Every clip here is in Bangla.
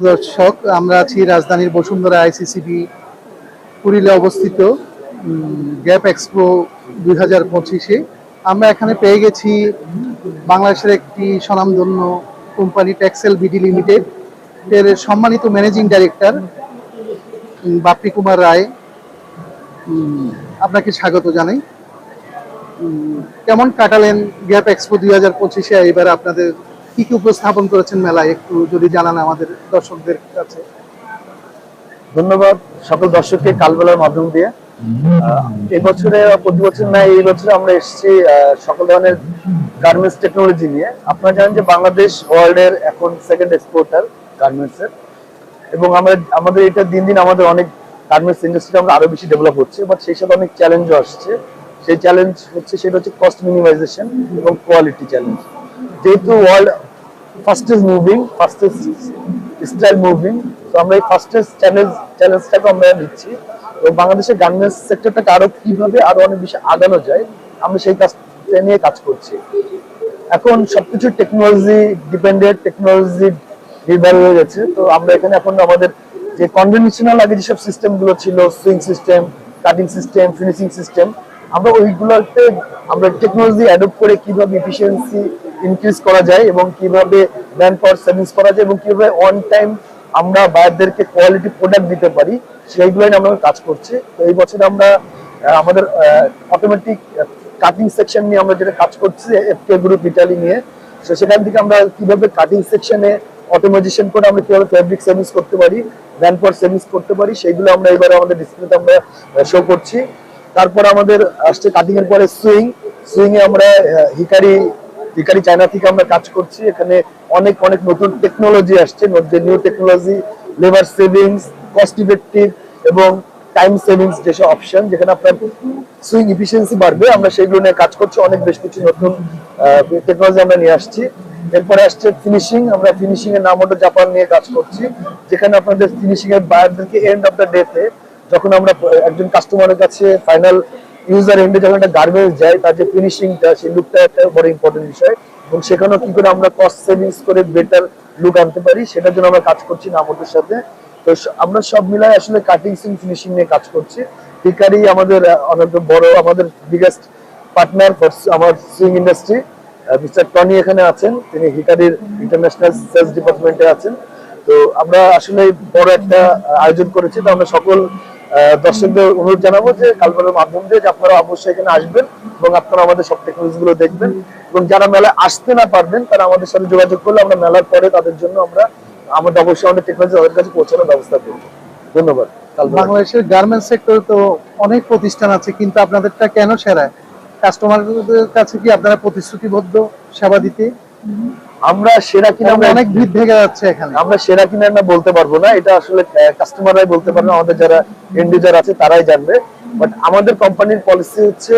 দর্শক, আমরা আছি রাজধানীর বসুন্ধরা আইসিসিবি পুরীলে অবস্থিত গ্যাপ এক্সপো দুই হাজার পঁচিশে। আমরা এখানে পেয়ে গেছি বাংলাদেশের একটি স্বনামধন্য কোম্পানি ট্যাক্সেল বিডি লিমিটেড। এর সম্মানিত ম্যানেজিং ডাইরেক্টর বাপ্পি কুমার রায়। আপনাকে স্বাগত জানাই। কেমন কাটালেন গ্যাপ এক্সপো দুই হাজার পঁচিশে? এবার আপনাদের কি কি উপস্থাপন করেছেন মেলায়? একটু যদি জানান আমাদের দর্শকদের কাছে। ধন্যবাদ সকল দর্শককে কালবেলার মাধ্যম দিয়ে। আহ, এই বছরে প্রতি বছর এই আমরা এসেছি সকল ধরনের গার্মেন্টস টেকনোলজি নিয়ে। আপনারা জানেন যে বাংলাদেশ এখন সেকেন্ড এক্সপোর্টার গার্মেন্টস এর। এবং আমরা আমাদের এটা দিন দিন আমাদের অনেক গার্মেন্টস ইন্ডাস্ট্রি আমরা আরও বেশি ডেভেলপ হচ্ছে বাট সেই সাথে অনেক চ্যালেঞ্জও আসছে। সেই চ্যালেঞ্জ হচ্ছে সেটা হচ্ছে কস্ট মিনিমাইজেশন এবং কোয়ালিটি চ্যালেঞ্জ যেহেতু world fastest moving fastest style moving তো আমরা এই ফাস্টেস্ট চ্যালেঞ্জ চ্যালেঞ্জটাকে আমরা নিচ্ছি। এবং বাংলাদেশের গার্মেন্টস সেক্টরটাকে আরও কীভাবে আরও অনেক বেশি আগানো যায়, আমরা সেই কাজটা নিয়ে কাজ করছি। এখন সবকিছু টেকনোলজি ডিপেন্ডেন্ট টেকনোলজি নির্ভর হয়ে গেছে। তো আমরা এখানে এখন আমাদের যে কনভেনশনাল আগে যেসব সিস্টেমগুলো ছিল sewing system cutting system finishing system আমরা ওইগুলোতে আমরা টেকনোলজি অ্যাডপ্ট করে কীভাবে এফিসিয়েন্সি ইনক্রিজ করা যায় এবং কীভাবে ম্যান পাওয়ার সেভিংস করা যায় এবং কীভাবে অন টাইম আমরা বায়ারদেরকে কোয়ালিটি প্রোডাক্ট দিতে পারি, সেইগুলো নিয়ে আমরা কাজ করছি। তো এই বছর আমরা আমাদের অটোমেটিক কাটিং সেকশন নিয়ে আমরা যেটা কাজ করছি এফকে গ্রুপ ইটালি নিয়ে। তো সেখান থেকে আমরা কীভাবে কাটিং সেকশনে অটোমাইজেশন করে আমরা কীভাবে ফেব্রিক সেভিংস করতে পারি ম্যান পাওয়ার সেভিংস করতে পারি, সেইগুলো আমরা এবারে আমাদের ডিসপ্লেতে আমরা শো করছি। তারপর আমাদের আসছে কাটিং এর পরে সুইং সুইং এ আমরা হিকারি হিকারি চায়না থেকে আমরা কাজ করছি। এখানে অনেক অনেক নতুন টেকনোলজি আসছে যে new technology labour savings cost effective এবং টাইম সেভিংস যেসব অপশন যেখানে আপনার সুইং ইফিসিয়েন্সি বাড়বে, আমরা সেইগুলো নিয়ে কাজ করছি। অনেক বেশ কিছু নতুন টেকনোলজি আমরা নিয়ে আসছি। এরপরে আসছে ফিনিশিং আমরা ফিনিশিং এর নাম হলো জাপান নিয়ে কাজ করছি। যেখানে আপনাদের ফিনিশিং এর বায়ারদেরকে এন্ড অফ দ্য ডেতে যখন আমরা একজন কাস্টমারের কাছে ফাইনাল ইউজার এন্ডে যখন একটা গার্মেন্টস যায়, তার যে ফিনিশিংটা সেই লুকটা একটা বড় ইম্পর্টেন্ট বিষয়। এবং সেখানেও কি করে আমরা কস্ট সেভিংস করে বেটার লুক আনতে পারি, সেটার জন্য আমরা কাজ করছি নামোদের সাথে। তো আমরা সব মিলাই আসলে কাটিং সিং ফিনিশিং নিয়ে কাজ করছি। হিকারি আমাদের অনেক বড় আমাদের বিগেস্ট পার্টনার ফর আমার সুইং ইন্ডাস্ট্রি মিস্টার টনি এখানে আছেন। তিনি হিকারির ইন্টারন্যাশনাল সেলস ডিপার্টমেন্টে আছেন। তো আমরা আসলে বড় একটা আয়োজন করেছি। তো আমরা সকল দর্শকদের অনুরোধ জানাব যে কালবেলার মাধ্যম দিয়ে যে আপনারা অবশ্যই এখানে আসবেন এবং আপনারা আমাদের সব টেকনোলজি গুলো দেখবেন। এবং যারা মেলায় আসতে না পারবেন, তারা আমাদের সাথে যোগাযোগ করলে আমরা মেলার পরে তাদের জন্য আমরা আমাদের অবশ্যই আমাদের টেকনোলজি তাদের কাছে পৌঁছানোর ব্যবস্থা করব। ধন্যবাদ। বাংলাদেশের গার্মেন্টস সেক্টরে তো অনেক প্রতিষ্ঠান আছে, কিন্তু আপনাদেরটা কেন সেরা কাস্টমারদের কাছে কি আপনারা প্রতিশ্রুতিবদ্ধ সেবা দিতে? আমরা সেরা কিনা অনেক ভিড় থেকে যাচ্ছে এখানে। আমরা সেরা কিনা না বলতে পারব না। এটা আসলে কাস্টমাররাই বলতে পারবে আমাদের যারা এন্ড ইউজার আছে তারাই জানবে। বাট আমাদের কোম্পানির পলিসি হচ্ছে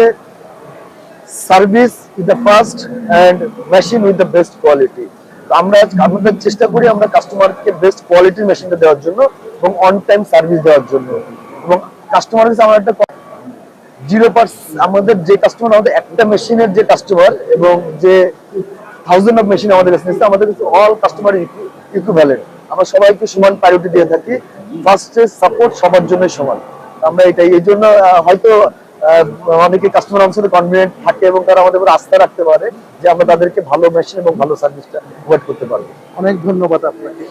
service with the first and machine with the best quality আমরা আমাদের চেষ্টা করি আমরা কাস্টমারকে বেস্ট কোয়ালিটির মেশিনটা দেওয়ার জন্য এবং অন টাইম সার্ভিস দেওয়ার জন্য। এবং কাস্টমার কাছে আমার একটা জিরো পার্সেন্ট আমাদের যে কাস্টমার আমাদের একটা মেশিনের যে কাস্টমার এবং যে থাউজেন্ড অফ মেশিন আমাদের নিচ্ছে, আমাদের অল কাস্টমার আমরা সবাইকে সমান প্রায়োরিটি দিয়ে থাকি সাপোর্ট সবার জন্য সমান। আমরা এটাই এই জন্য হয়তো অনেকে কাস্টমার আমার সাথে থাকে এবং তারা আমাদের উপর আস্থা রাখতে পারে যে আমরা তাদেরকে ভালো মেশিন এবং ভালো সার্ভিসটা প্রোভাইড করতে পারব। অনেক ধন্যবাদ আপনাকে।